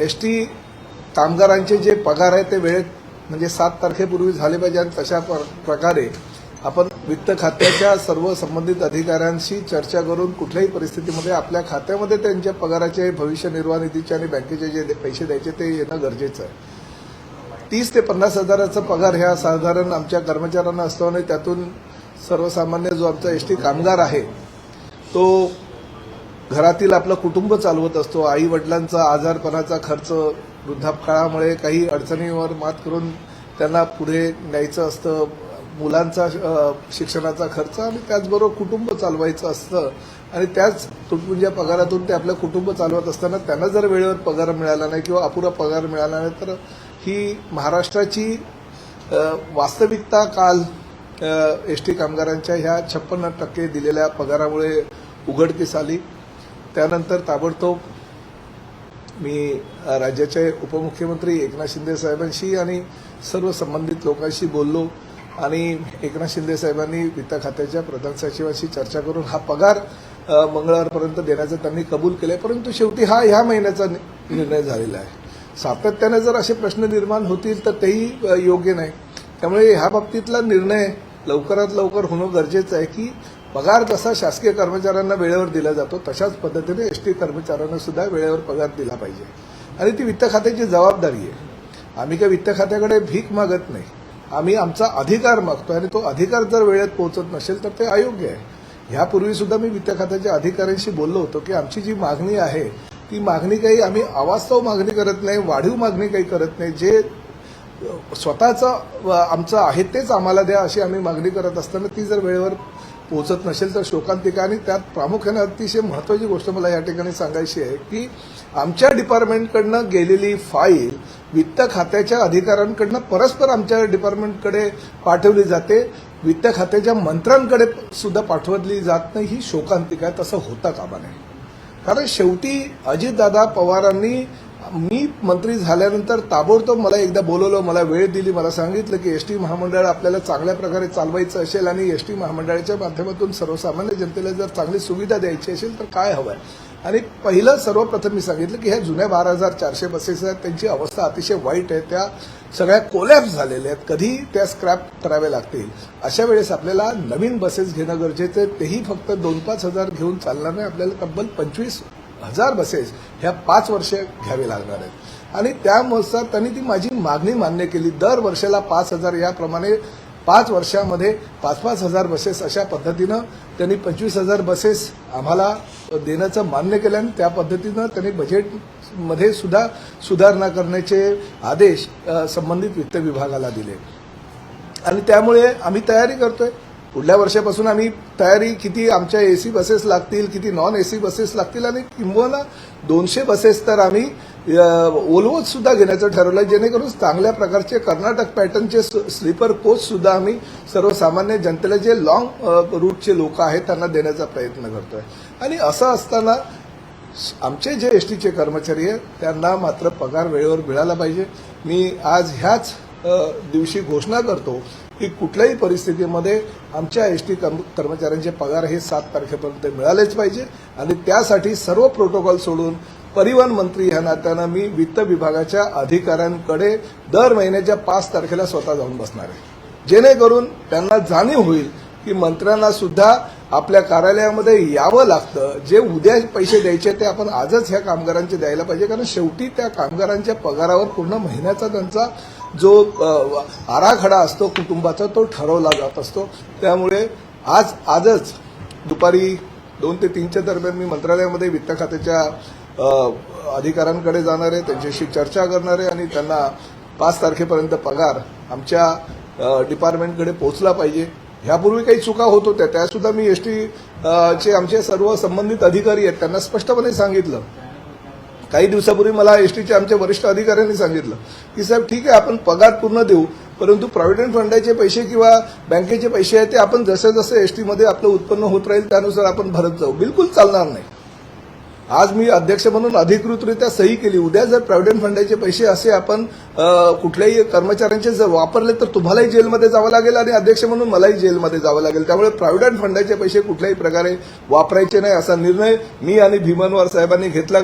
S T कामगारांचे जे पगार आहे ते वेळेत म्हणजे सात तारखेपूर्वी झाले पाहिजे आणि तशा प्र- प्रकारे आपण वित्त खात्याच्या सर्व संबंधित अधिकाऱ्यांशी चर्चा करून कुठल्याही परिस्थितीमध्ये आपल्या खात्यामध्ये त्यांच्या पगाराचे भविष्य निर्वाह निधीचे आणि बँकेचे जे पैसे द्यायचे ते येणं गरजेचं आहे. तीस ते पन्नास हजाराचा पगार ह्या साधारण आमच्या कर्मचाऱ्यांना असतो आणि त्यातून सर्वसामान्य जो आमचा एस टी कामगार आहे तो घरातील आपलं कुटुंब चालवत असतो. आई वडिलांचा आजारपणाचा खर्च वृद्धापकाळामुळे काही अडचणीवर मात करून त्यांना पुढे न्यायचं असतं. मुलांचा शिक्षणाचा खर्च आणि त्याचबरोबर कुटुंब चालवायचं असतं. आणि त्याच तुटपुंज्या म्हणजे पगारातून ते आपलं कुटुंब चालवत असताना त्यांना जर वेळेवर पगार मिळाला नाही किंवा अपुरा पगार मिळाला नाही तर ही महाराष्ट्राची वास्तविकता काल एस टी कामगारांच्या ह्या छप्पन्न टक्के दिलेल्या पगारामुळे उघडकीस आली. त्यानंतर ताबडतोब मी राज्याचे उपमुख्यमंत्री एकनाथ शिंदे साहेबांशी आणि सर्व संबंधित लोकांशी बोललो आणि एकनाथ शिंदे साहेबांनी वित्त खात्याच्या प्रधान सचिवांशी चर्चा करून हा पगार मंगळवारपर्यंत देण्याचं त्यांनी कबूल केलं परंतु शेवटी हा ह्या महिन्याचा नि- निर्णय झालेला आहे. सातत्याने जर असे प्रश्न निर्माण होतील तर तेही योग्य नाही. त्यामुळे ह्या बाबतीतला निर्णय लवकरात लवकर होणं गरजेचं आहे की पगार जसा शासकीय कर्मचाऱ्यांना वेळेवर दिला जातो तशाच पद्धतीने एस टी कर्मचाऱ्यांना सुद्धा वेळेवर पगार दिला पाहिजे. आणि ती वित्त खात्याची जबाबदारी आहे. आम्ही काही वित्त खात्याकडे भीक मागत नाही. आम्ही आमचा अधिकार मागतो आणि तो अधिकार जर वेळेत पोहोचत नसेल तर ते अयोग्य आहे. ह्यापूर्वी सुद्धा मी वित्त खात्याच्या अधिकाऱ्यांशी बोललो होतो की आमची जी मागणी आहे ती मागणी काही आम्ही अवास्तव मागणी करत नाही वाढीव मागणी काही करत नाही. जे स्वतःचं आमचं आहे तेच आम्हाला द्या अशी आम्ही मागणी करत असताना ती जर वेळेवर पोहोचत नसेल तर शोकांतिका आणि त्यात प्रामुख्याने अतिशय महत्त्वाची गोष्ट मला या ठिकाणी सांगायची आहे की आमच्या डिपार्टमेंटकडनं गेलेली फाईल वित्त खात्याच्या अधिकाऱ्यांकडनं परस्पर आमच्या डिपार्टमेंटकडे पाठवली जाते. वित्त खात्याच्या मंत्र्यांकडे सुद्धा पाठवली जात नाही. ही शोकांतिका आहे. तसं होता कामा नये. कारण शेवटी अजितदादा पवारांनी मी मंत्री झाल्यानंतर ताबडतोब मला एकदा बोलवलं मला वेळ दिली मला सांगितलं की एस टी महामंडळ आपल्याला चांगल्या प्रकारे चालवायचं असेल आणि एस टी महामंडळाच्या माध्यमातून सर्वसामान्य जनतेला जर चांगली सुविधा द्यायची असेल तर काय हवं आहे आणि पहिलं सर्वप्रथम मी सांगितलं की ह्या जुन्या बारा हजार चारशे बसेस आहेत त्यांची अवस्था अतिशय वाईट आहे त्या सगळ्या कोलॅप्स झालेल्या आहेत कधी त्या स्क्रॅप कराव्या लागतील. अशा वेळेस आपल्याला नवीन बसेस घेणं गरजेचं आहे तेही फक्त दोन पाच हजार घेऊन चालणार नाही आपल्याला तब्बल पंचवीस हजार बसेस ह्या पाच वर्ष घ्यावे लागणार आहेत. आणि त्यानुसार त्यांनी ती माझी मागणी मान्य केली. दर वर्षाला पाच हजार याप्रमाणे पाच वर्षामध्ये पाच पाच हजार बसेस अशा पद्धतीनं त्यांनी पंचवीस हजार बसेस आम्हाला देण्याचं मान्य केलं आणि त्या पद्धतीनं त्यांनी बजेटमध्ये सुद्धा सुधारणा करण्याचे आदेश संबंधित वित्त विभागाला दिले. आणि त्यामुळे आम्ही तयारी करतोय. पुढल्या वर्षापासून आम्ही तयारी किती आमच्या एसी बसेस लागतील किती नॉन एसी बसेस लागतील आणि किंबहुना दोनशे बसेस तर आम्ही ओलवत सुद्धा घेण्याचं ठरवलं जेणेकरून चांगल्या प्रकारचे कर्नाटक पॅटर्नचे स्लीपर कोच सुद्धा आम्ही सर्वसामान्य जनतेला जे लॉंग रूटचे लोक आहेत त्यांना देण्याचा प्रयत्न करतोय. आणि असं असताना आमचे जे एस टीचे कर्मचारी आहेत त्यांना मात्र पगार वेळेवर मिळाला पाहिजे. मी आज ह्याच दिवशी घोषणा करतो की कुठल्याही परिस्थितीमध्ये आमच्या एस टी कर्मचाऱ्यांचे पगार हे सात तारखेपर्यंत मिळालेच पाहिजे. आणि त्यासाठी सर्व प्रोटोकॉल सोडून परिवहन मंत्री ह्या नात्यानं मी वित्त विभागाच्या अधिकाऱ्यांकडे दर महिन्याच्या पाच तारखेला स्वतः जाऊन बसणार आहे. जेणेकरून त्यांना जाणीव होईल की मंत्र्यांना सुद्धा आपल्या कार्यालयामध्ये यावं लागतं. जे उद्या पैसे द्यायचे ते आपण आजच ह्या कामगारांचे द्यायला पाहिजे. कारण शेवटी त्या कामगारांच्या पगारावर पूर्ण महिन्याचा त्यांचा जो आराखडा असतो कुटुंबाचा तो ठरवला जात असतो. त्यामुळे आज आजच दुपारी दोन ते तीनच्या दरम्यान मी मंत्रालयामध्ये वित्त खात्याच्या अधिकाऱ्यांकडे जाणार आहे त्यांच्याशी चर्चा करणार आहे आणि त्यांना पाच तारखेपर्यंत पगार आमच्या डिपार्टमेंटकडे पोहोचला पाहिजे. ह्यापूर्वी काही चुका होत होत्या. त्यासुद्धा मी एस टी चे आमचे सर्व संबंधित अधिकारी आहेत त्यांना स्पष्टपणे सांगितलं. काही दिवसापूर्वी मला एस टीच्या आमच्या वरिष्ठ अधिकाऱ्यांनी सांगितलं की साहेब ठीक आहे आपण पगार पूर्ण देऊ परंतु प्रॉव्हिडंट फंडाचे पैसे किंवा बँकेचे पैसे आहेत ते आपण जसं जसं एस टीमध्ये आपलं उत्पन्न होत राहील त्यानुसार आपण भरत जाऊ. बिलकुल चालणार नाही. आज मी अध्यक्ष म्हणून अधिकृतरित्या सही केली. उद्या जर प्रॉव्हिडंट फंडाचे पैसे असे आपण कुठल्याही कर्मचाऱ्यांचे जर वापरले तर तुम्हालाही जेलमध्ये जावं लागेल आणि अध्यक्ष म्हणून मलाही जेलमध्ये जावं लागेल. त्यामुळे प्रॉव्हिडंट फंडाचे पैसे कुठल्याही प्रकारे वापरायचे नाही असा निर्णय मी आणि भीमनवार साहेबांनी घेतला.